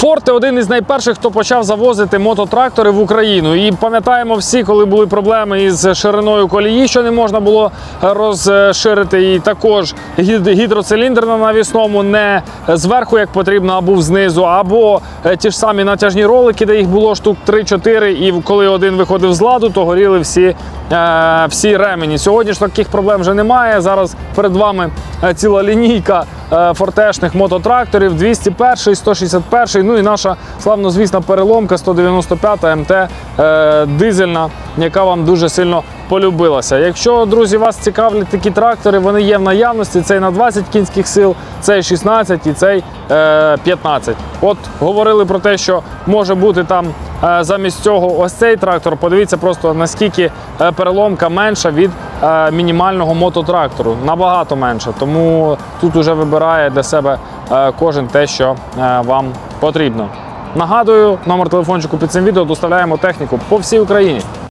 Форте один із найперших, хто почав завозити мототрактори в Україну. І пам'ятаємо всі, коли були проблеми із шириною колії, що не можна було розширити. І також гідроциліндр на навісному не зверху, як потрібно, а був знизу, або е, ті ж самі натяжні ролики, де їх було штук 3-4, і коли один виходив з ладу, то горіли всі, е, всі ремені. Сьогодні ж таких проблем вже немає. Зараз перед вами е, ціла лінійка фортешних мототракторів 201, 161, ну і наша славнозвісна переломка 195 МТ е, дизельна, яка вам дуже сильно полюбилася. Якщо, друзі, вас цікавлять такі трактори, вони є в наявності. Цей на 20 кінських сил, цей 16 і цей е, 15. От говорили про те, що може бути там е, замість цього ось цей трактор. Подивіться просто наскільки е, переломка менша від е, мінімального мототрактору. Набагато менше. Тому тут уже вибирає для себе е, кожен те, що е, вам потрібно. Нагадую, номер телефончику під цим відео доставляємо техніку по всій Україні.